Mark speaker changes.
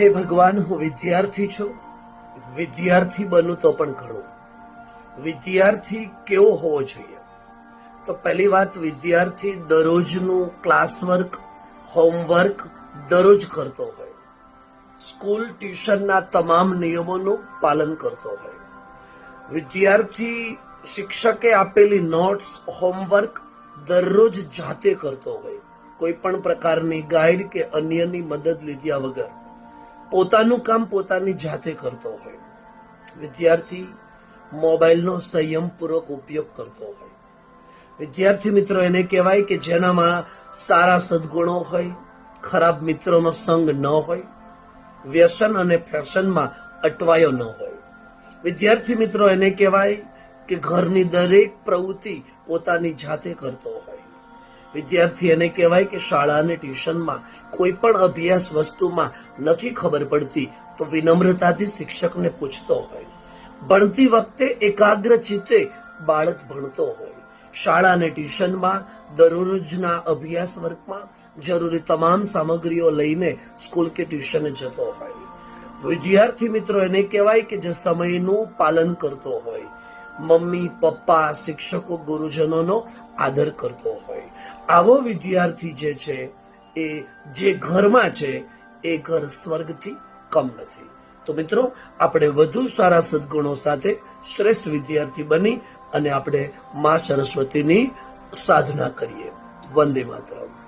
Speaker 1: હે ભગવાન હું વિદ્યાર્થી છું. વિદ્યાર્થી બનું તો પણ ઘણું. વિદ્યાર્થી કેવો હોવો જોઈએ? તો પહેલી વાત, વિદ્યાર્થી દરરોજનું ક્લાસ વર્ક હોમવર્ક દરરોજ કરતો હોય. સ્કૂલ, ટ્યુશનના તમામ નિયમોનું પાલન કરતો હોય. વિદ્યાર્થી શિક્ષકે આપેલી નોટ્સ, હોમવર્ક દરરોજ જાતે કરતો હોય. કોઈ પણ પ્રકારની ગાઈડ કે અન્યની મદદ લીધા વગર. પોતાનું કામ પોતાની જાતે કરતો હોય. વિદ્યાર્થી મોબાઈલનો સંયમપૂર્વક ઉપયોગ કરતો હોય. વિદ્યાર્થી મિત્રો, એને કહેવાય કે જેનામાં સારા સદગુણો હોય, ખરાબ મિત્રોનો સંગ ન હોય, વ્યસન અને ફેશનમાં અટવાયો ન હોય. વિદ્યાર્થી મિત્રો, એને કહેવાય કે ઘરની દરેક પ્રવૃત્તિ પોતાની જાતે કરતો વિદ્યાર્થી એને કહેવાય કે શાળા અને ટ્યુશનમાં કોઈ પણ અભ્યાસ વસ્તુમાં નથી ખબર પડતી, તો વિનમ્રતાથી શિક્ષકને પૂછતો હોય. ભણતી વખતે એકાગ્ર ચિત્તે બાળક ભણતો હોય. શાળા અને ટ્યુશનમાં દરરોજના અભ્યાસ વર્ગમાં જરૂરી તમામ સામગ્રીઓ લઈને સ્કૂલ કે ટ્યુશને જતો હોય. વિદ્યાર્થી મિત્રો એને કહેવાય કે જે સમયનું પાલન કરતો હોય. મમ્મી, પપ્પા, શિક્ષકો, ગુરુજનોનો આદર કરતો હોય આવો વિદ્યાર્થી જે છે, એ જે ઘરમાં છે, એ ઘર સ્વર્ગથી કમ નથી. તો મિત્રો, આપણે વધુ સારા સદગુણો સાથે શ્રેષ્ઠ વિદ્યાર્થી બની અને આપણે મા સરસ્વતીની સાધના કરીએ. વંદે માતરમ.